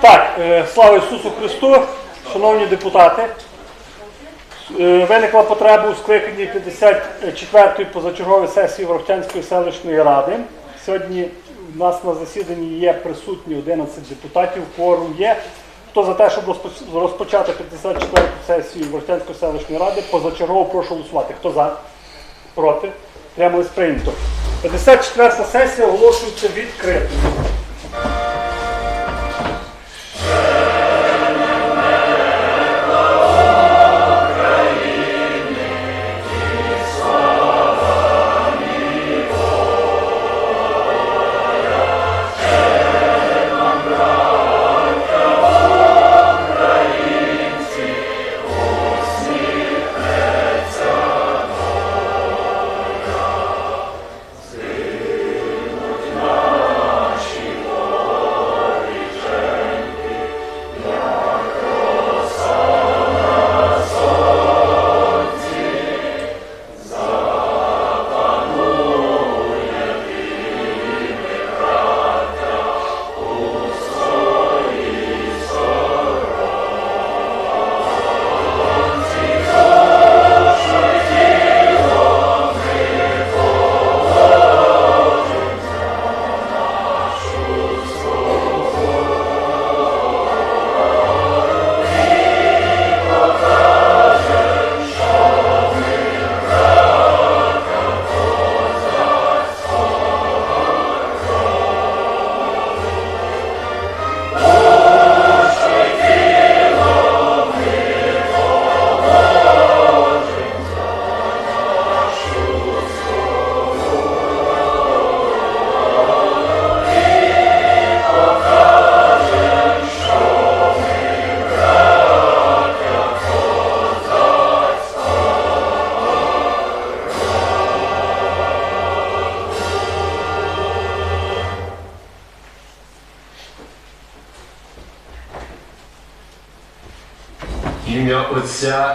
Так, е, слава Ісусу Христу, шановні депутати. Е, Виникла потреба у скликанні 54-ї позачергової сесії Ворохтянської селищної ради. Сьогодні у нас на засіданні є присутні 11 депутатів, кворум є. Хто за те, щоб розпочати 54-ту сесію Ворохтянської селищної ради, позачергово прошу голосувати. Хто за? Проти? Тримались прийнято. 54-та сесія оголошується відкритою.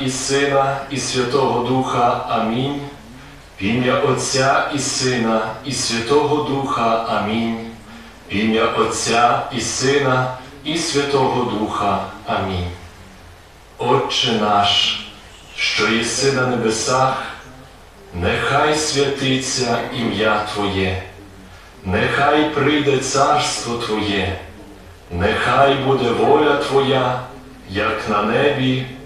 І Сина, і Святого Духа. Амінь. В ім'я Отця і Сина, і Святого Духа. Амінь. В ім'я Отця і Сина, і Святого Духа. Амінь. Отче наш, що єси на небесах, нехай святиться ім'я Твоє, нехай прийде царство Твоє, нехай буде воля Твоя, як на небі,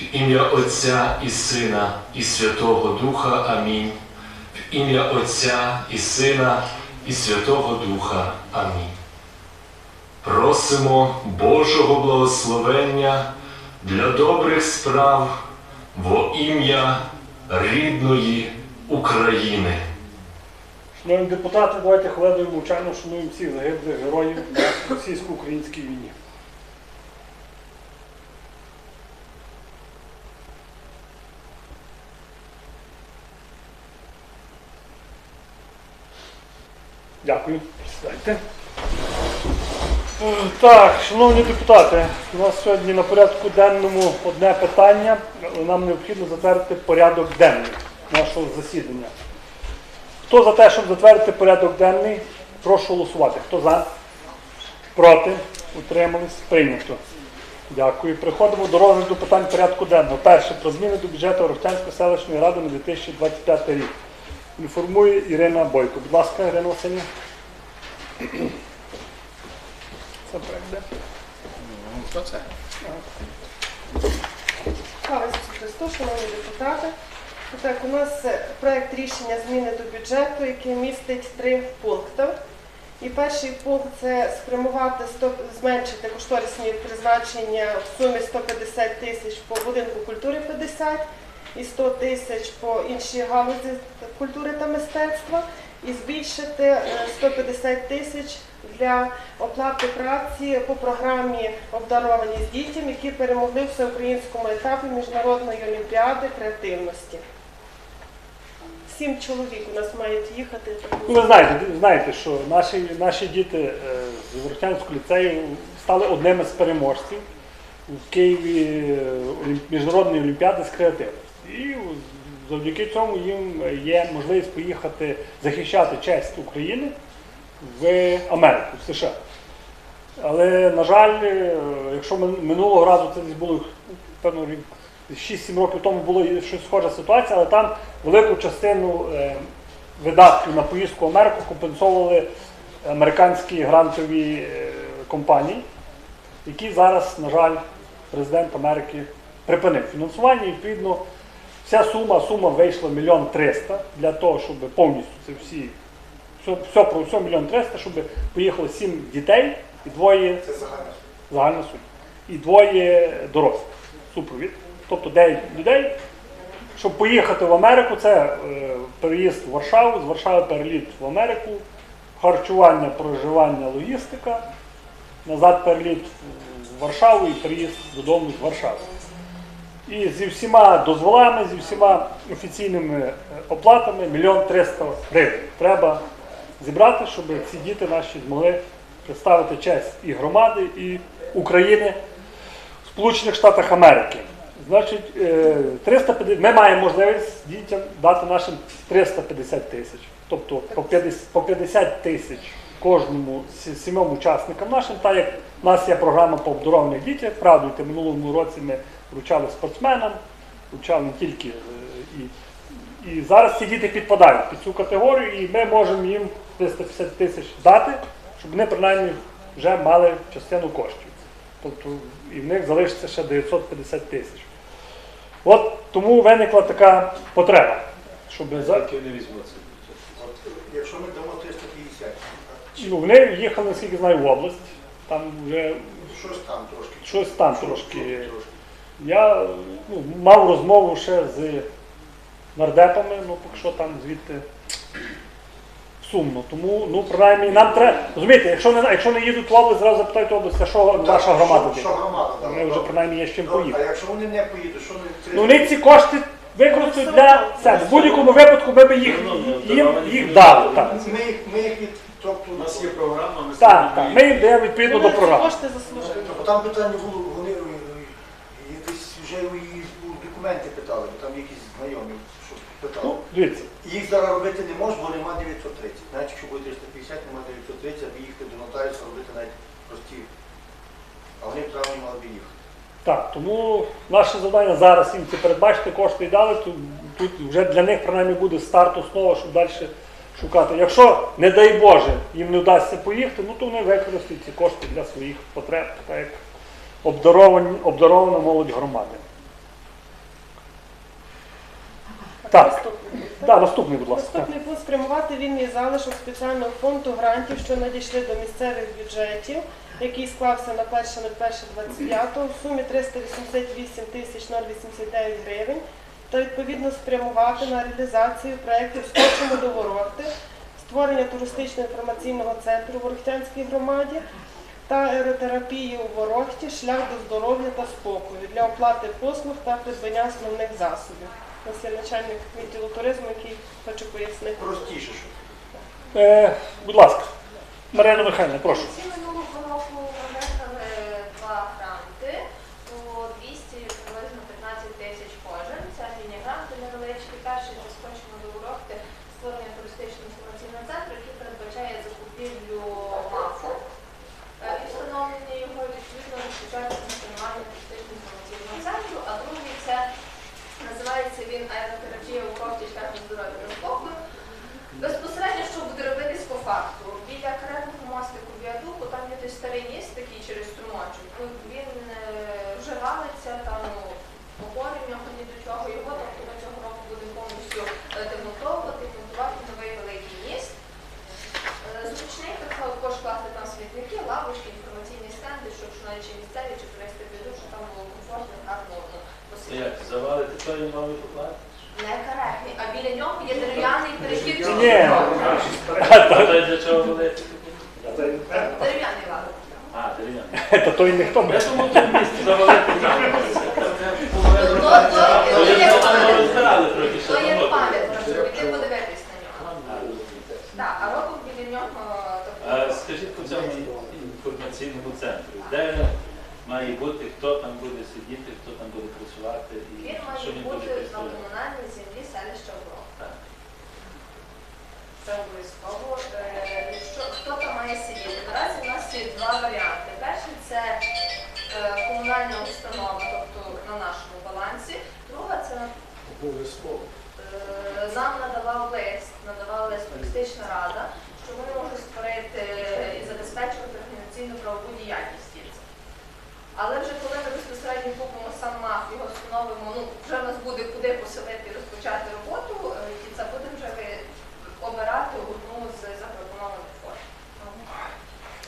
В ім'я Отця і Сина, і Святого Духа. Амінь. В ім'я Отця і Сина, і Святого Духа. Амінь. Просимо Божого благословення для добрих справ во ім'я рідної України. Шановні депутати, давайте хвилиною мовчання шануємо всіх загиблих героїв на російсько-українській війні. Дякую. Сідайте. Е, Так, шановні депутати, у нас сьогодні на порядку денному одне питання. Нам необхідно затвердити порядок денний нашого засідання. Хто за те, щоб затвердити порядок денний, прошу голосувати. Хто за? Проти? Утримались? Прийнято. Дякую. Переходимо до розгляду питань порядку денного. Перше. Про зміни до бюджету Рохтянської селищної ради на 2025 рік. Інформує Ірина Бойко. Будь ласка, Ірина Васильівна. Це проект де? Хто це? Слава Ісусу Христу, шановні депутати. Так, у нас е, проект рішення зміни до бюджету, який містить три пункти. І перший пункт це спрямувати 100, зменшити кошторисні призначення в сумі 150 тисяч по будинку культури 50 і 100 тисяч по іншій галузі культури та мистецтва. і збільшити е, 150 тисяч для оплати праці по програмі обдаровані з дітям, які перемогли в всеукраїнському етапі міжнародної олімпіади креативності. Сім чоловік у нас мають їхати. Ну, ви знаєте, знаєте, що наші, наші діти е, з Ворохтянського ліцею стали одними з переможців в Києві е, міжнародної олімпіади з креативності. І завдяки цьому їм є можливість поїхати захищати честь України в Америку, в США. Але, на жаль, е, якщо ми- минулого разу це десь було певно рік 6-7 років тому було щось схожа ситуація, але там велику частину е, видатків на поїздку в Америку компенсовували американські грантові е, компанії, які зараз, на жаль, президент Америки припинив фінансування. І, відповідно, вся сума, сума вийшла мільйон триста для того, щоб повністю це всі, все, все про все мільйон триста, щоб поїхало сім дітей і двоє Це загальна. загальна сума. І двоє дорослих супровід. Тобто 9 людей. Щоб поїхати в Америку, це е, переїзд в Варшаву, з Варшави переліт в Америку, харчування, проживання, логістика, назад переліт в Варшаву і переїзд додому з Варшави. І зі всіма дозволами, зі всіма офіційними е, оплатами мільйон триста гривень треба зібрати, щоб ці діти наші змогли представити честь і громади, і України в Сполучених Штатах Америки. Значить, е, 350, ми маємо можливість дітям дати нашим 350 тисяч. Тобто по 50, по 50 тисяч кожному сі- сімом учасникам нашим, так як в нас є програма по обдарованих дітях, правдуйте, в минулому році ми вручали спортсменам, вручали не тільки е, і, і зараз ці діти підпадають під цю категорію, і ми можемо їм 350 тисяч дати, щоб вони принаймні вже мали частину коштів. Тобто і в них залишиться ще 950 тисяч. От тому виникла така потреба, щоб за... Якщо ми дамо 350, ну, вони їхали, наскільки знаю, в область. Там вже щось там трошки. щось там трошки. Я ну, мав розмову ще з нардепами, ну поки що там звідти сумно. Тому, ну, принаймні, нам треба. Розумієте, якщо не, якщо не їдуть в область, зразу запитають область, а що ваша громада Що, що громада? Вони вже принаймні є з чим Добре, А поїхати. якщо вони не поїдуть, що вони Ну, вони ці кошти використають для себе. В будь-якому випадку ми б їх, їм їх дали. Так, Ми їх, ми їх від, тобто, У нас є програма, ми так, так. Ми їм даємо відповідно до програми. кошти заслужили. Тобто там питання було, вони е, якісь вже і у документи питали, бо там якісь знайомі, що питали. Ну, дивіться. Їх зараз робити не можна, бо нема 930. Навіть якщо буде 350, нема 930, аби їхати до нотаріуса робити навіть прості. А вони в травні мали б їхати. Так, тому наше завдання зараз їм це передбачити, кошти і дали. Тут, тут вже для них принаймні буде старт основа, щоб далі шукати. Якщо, не дай Боже, їм не вдасться поїхати, ну то вони використають ці кошти для своїх потреб, так як обдарована молодь громади. Так, Наступний. да, наступний, будь ласка. Наступний пункт спрямувати вільний залишок спеціального фонду грантів, що надійшли до місцевих бюджетів, який склався на 1.01.25 у сумі 388 тисяч 089 гривень, та відповідно спрямувати на реалізацію проєктів «Скочимо до Ворохти», створення туристично-інформаційного центру в Ворохтянській громаді та аеротерапії у Ворохті, шлях до здоров'я та спокою для оплати послуг та придбання основних засобів. У нас є начальник відділу туризму, який хоче пояснити. Простіше, що. Е, будь ласка, Марина Михайловна, прошу. Всі минулого року виграли два гранти по 200 приблизно 15 тисяч кожен. Це міні-гранти невеличкі. Перший це скочимо до Ворохти створення туристичного інформаційного центру, який передбачає закупівлю МАФу е, і встановлення його відповідно розпочати функціонування туристичного інформаційного центру. А другий це називається він аеротерапія у Ворохті шляхом здоров'я та спокою. Безпосередньо, що буде робитись по факту, біля каретного мостику віадуку, там є той старий міст такий через струмочок. Ну, він е, вже валиться, там ну, опори в нього ні до чого. Його тобто ми цього року будемо повністю е, демонтовувати, монтувати новий великий міст. Е, Зручний також класти там смітники, лавочки, інформаційні стенди, щоб що навіть чи місцеві, чи туристи підуть, щоб там було комфортно, гарно ну, Це посидіти. як завалити той мали поклати? некоректний, а біля нього є дерев'яний перехід. Ні. Для чого вони? Дерев'яний лад. А, дерев'яні. Та то й ніхто Я би. думаю, забезпечувати організаційну правову діяльність дітей. Але вже коли ми безпосередньо купимо сам МАФ, його встановимо, ну вже в нас буде куди поселити і розпочати роботу, е, і це будемо вже обирати одну з запропонованих форм.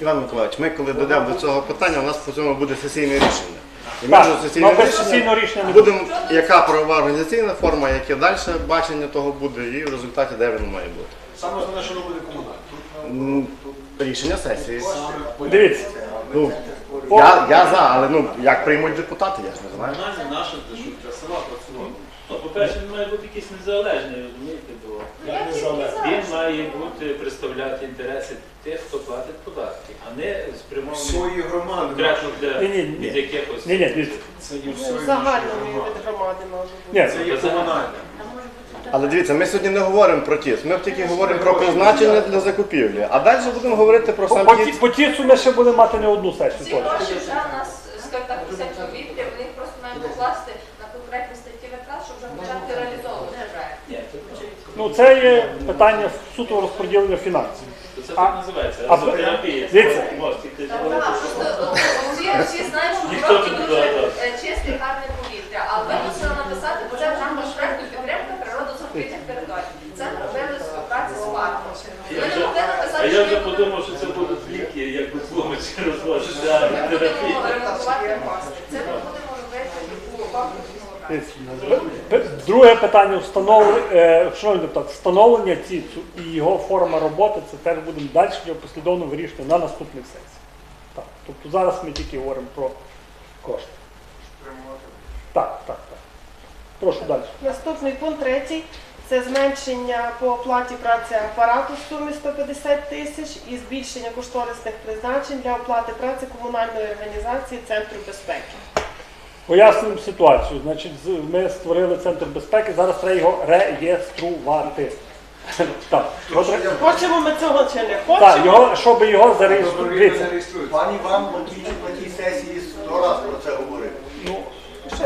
Іван Миколаївич, ми коли дійдемо до цього питання, у нас по цьому буде сесійне рішення. І ми вже сесійне ну, без рішення сесійного рішення не будемо, яка правова організаційна форма, яке далі бачення того буде, і в результаті де воно має бути. Саме основне, що воно буде комунальне. М, Рішення сесії. Дивіться. Ну, я, я за, але ну як приймуть депутати, я ж не знаю. Комунальне наше, де що для села працювати. Ну, по-перше, він має бути якийсь незалежний, розумієте, бо він має бути представляти інтереси тих, хто платить податки, а не спрямований Свої громади. конкретно для Ні, ні, ні. від якихось. Ні, ні, дивіться. Це є Ну, все загальною від громади може бути. Ні, Це є комунальне. Але дивіться, ми сьогодні не говоримо про ТІС, ми тільки говоримо про призначення для закупівлі. А далі будемо говорити про сам по, ТІС. по тіцу ми ще будемо мати не одну сесію. Ці точно. гроші вже в нас, скажімо так, висять в їх просто мають покласти на конкретні статті витрат, щоб вже почати реалізовувати проект. Ну це є питання суто розподілення фінансів. то це так називається. а- Терапія. дивіться. Так, так, всі, всі знають, що Ніхто тут не дуже е, чисте гарне повітря, але ви мусили написати, бо це в рамках проекту підтримка природозахисних територій. Це ми робили в співпраці з парком. Я Ви не вже- могли А написати, я вже подумав, що це будуть ліки, як би тлумачі розводити. а терапія. Це ми будемо робити у конкурсному проекті. П- Друге питання встановлення, е, шановні депутати, встановлення ЦІЦу і його форма роботи, це теж будемо далі його послідовно вирішувати на наступних сесіях. Так, тобто зараз ми тільки говоримо про кошти. Так, так, так. Прошу далі. Наступний пункт третій це зменшення по оплаті праці апарату в сумі 150 тисяч і збільшення кошторисних призначень для оплати праці комунальної організації Центру безпеки. Пояснюємо ситуацію. Значить, ми створили центр безпеки, зараз треба його реєструвати. Так, Хочемо ми цього чи не так, хочемо? його, щоб його зареєструвати. Дивіться, Пан Іван на тій, сесії сто раз про це говорив.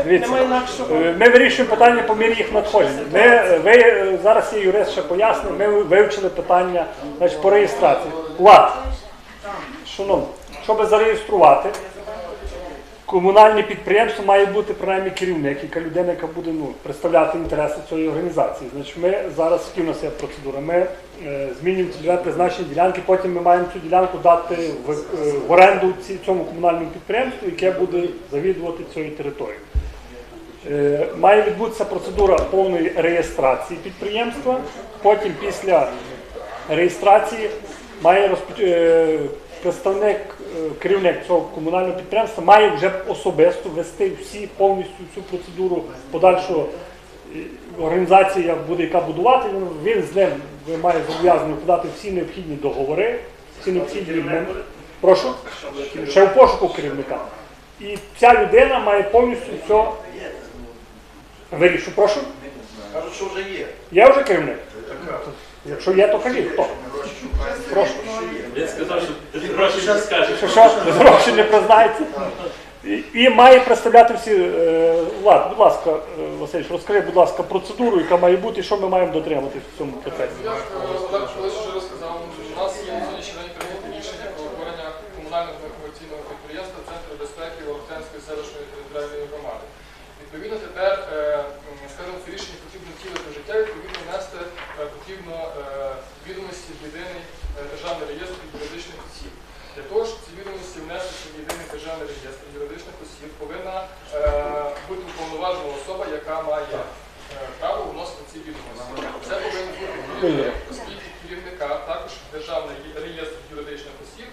Дивіться. Немає інакшого. Е, Ми вирішуємо питання по мірі їх надходження. Ми, е, ви, е, зараз є юрист ще пояснив, ми вивчили питання значить, по реєстрації. Лад, шановні, щоб зареєструвати, комунальне підприємство має бути принаймні керівник, яка людина, яка буде ну, представляти інтереси цієї організації. Значить, ми зараз які в нас є процедура. Ми е, змінюємо цільове призначення ділянки, потім ми маємо цю ділянку дати в, е, в оренду цьому комунальному підприємству, яке буде завідувати цією територією. Е, Має відбутися процедура повної реєстрації підприємства. Потім після реєстрації має розпоч... е, представник, керівник цього комунального підприємства має вже особисто вести всі повністю всю процедуру подальшого е, організації, як буде яка будувати. Він, він з ним має зобов'язаний подати всі необхідні договори, всі необхідні прошу ще в пошуку керівника. І ця людина має повністю все вирішу. Прошу. Кажуть, що вже є. Я вже керівник. Якщо є, то кажіть, хто? Прошу. Він сказав, що без грошей не скаже. Що що, без не признається. І, і має представляти всі. е, Влад, будь ласка, е, Васильович, розкажи, будь ласка, процедуру, яка має бути, і що ми маємо дотримати в цьому процесі. Я е, Олег колись вже розказав, у нас є на сьогоднішній день прийнято рішення про утворення комунального некомерційного підприємства Центру безпеки Волохтенської селищної територіальної громади. Відповідно, тепер, е, м, скажімо, це рішення потрібно втілити в життя, відповідно внести е, потрібно е, відомості в єдиний е, державний реєстр юридичних осіб. Для того, щоб ці відомості внести в єдиний державний реєстр юридичних осіб, повинна е, бути уповноважена особа, яка має е, право вносити ці відомості. Це повинен бути керівник, оскільки керівника також в державний реєстр юридичних осіб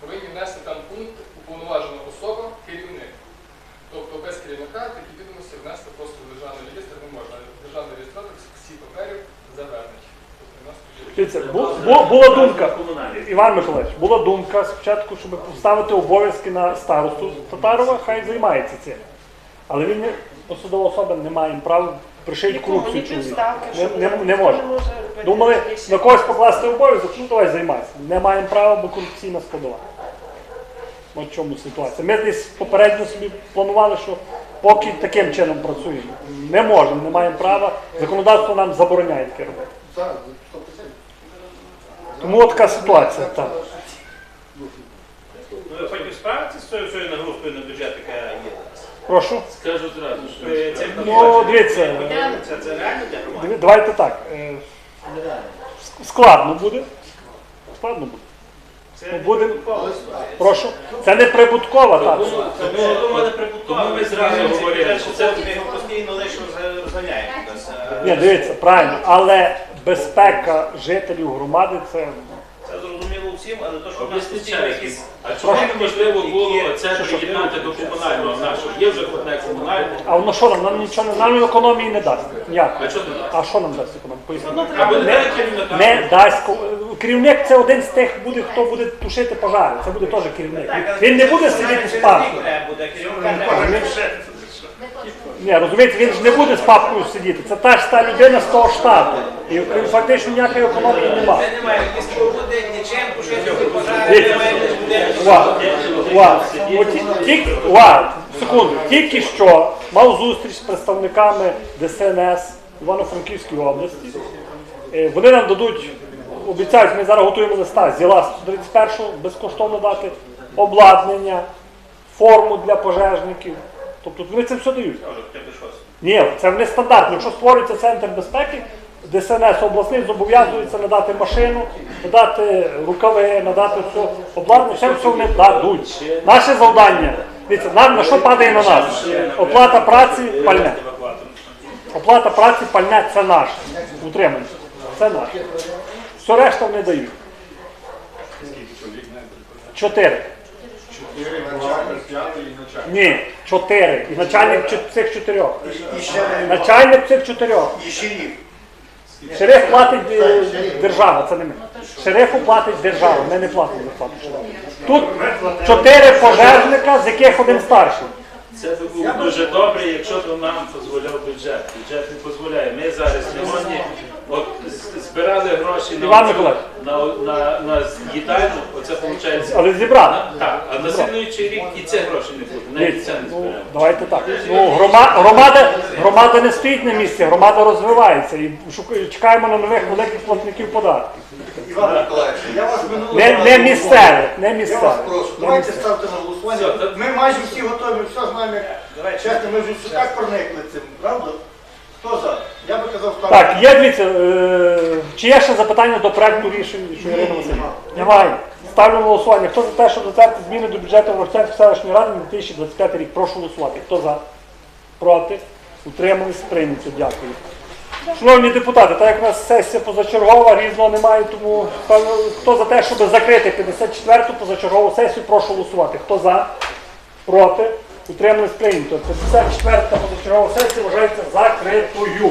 повинні внести там пункт уповноважена особа, керівник. Тобто без керівника такі відомості внести просто в державний реєстр не можна. Державний реєстратор всі паперів завернуть. Тобто Дивіться, бу- бу- була думка, Іван Миколаївич, була думка спочатку, щоб поставити обов'язки на старосту Татарова, хай займається цим. Але він не посадова особа не має права пришити Нікому, ні корупцію чоловіка. півставки, Не, не, ніхто не може. робити Думали рішення. на когось покласти обов'язок, ну давай займайся. Не маємо права, бо корупційна складова. От в чому ситуація. Ми десь попередньо собі планували, що поки таким чином працюємо. Не можемо, не маємо права. Законодавство нам забороняє таке робити. Так, 100%. Тому от така ситуація. Так. Ну, ви потім справитися з цією цією нагрузкою на бюджет, яка є зараз? Прошу. Скажу зразу, що це Ну, дивіться, це, це реально для громади? Давайте так. е, Складно буде. Складно буде. Це Ну, будемо- прибуткова. Прошу. Це не прибуткова так. Тому, тому, тому, тому ми зразу говорили, що це ми його постійно лише розга- розганяємо. Ні, дивіться, правильно. Але безпека жителів громади це. Це зрозуміло всім, але то, що в нас постійно якісь... А чому неможливо було це приєднати до комунального нашого? Є вже одне комунальне. А воно що нам? Нам нічого не нам економії не дасть. Ніяк. А що ти дасть? А що нам дасть економія? Поясніть. Або Не, не дасть керівник це один з тих буде, хто буде тушити пожари. Це буде теж керівник. Він не буде сидіти з папкою. Буде, треба. Ні, розумієте, він ж не буде з папкою сидіти. Це та ж та людина з того штату. І фактично ніякої економії немає. Це немає ні споруди, нічим, тушити пожари, немає тільки, секунду, тільки що мав зустріч з представниками ДСНС Івано-Франківської області. Е, Вони нам дадуть, обіцяють, ми зараз готуємо листа з ЄЛА 131 безкоштовно дати обладнання, форму для пожежників. Тобто вони це все дають. Ні, це не стандартно. Якщо створюється центр безпеки, ДСНС обласний зобов'язується надати машину, надати рукави, надати все обладнання, все, все вони дадуть. Наше завдання. Дивіться, нам на що падає на нас? Оплата праці, пальне. Оплата праці, пальне це наше. Утримання. Це наше. Все решта вони дають. Чотири. Чотири п'ятий і начальник. Ні, чотири. І начальник чо- цих чотирьох. І ще не Начальник цих чотирьох. І шериф. Шериф платить е, держава, це не ми. Шерифу платить держава, ми не платимо зарплату шерифу. Тут чотири пожежника, з яких один старший. Це би було дуже добре, якщо б нам дозволяв бюджет. Бюджет не дозволяє. Ми зараз не можні. От збирали гроші на, Іван оцю- Миколаївич. на, на, на їдальню, оце виходить. Але зібрали. Так, а на слідуючий рік і це гроші не буде. Навіть це не ну, зберемо. давайте так. Ну, грома- громада, громада не стоїть на місці, громада розвивається і шукає- чекаємо на нових великих платників податків. Іван Миколаївич, я вас минулого Не, разу не місцевих, не Я вас місцевих. прошу, Не давайте ставте на голосування. Все, Ми майже всі готові, все знаємо, як чесно, ми вже все так проникли цим, правда? Хто за? Я би казав, ставте. Так, є дивіться, е, чи є ще запитання до проекту рішень, що Ірина Васильівна? Немає. Ставлю на голосування. Хто за те, щоб затвердити зміни до бюджету Ворчанської селищної ради на 2025 рік? Прошу голосувати. Хто за? Проти? Утримались? Прийнято. Дякую. Шановні депутати, так як у нас сесія позачергова, різного немає, тому певно, хто за те, щоб закрити 54-ту позачергову сесію, прошу голосувати. Хто за? Проти? Утримались? Прийнято. 54-та позачергова сесія вважається закритою.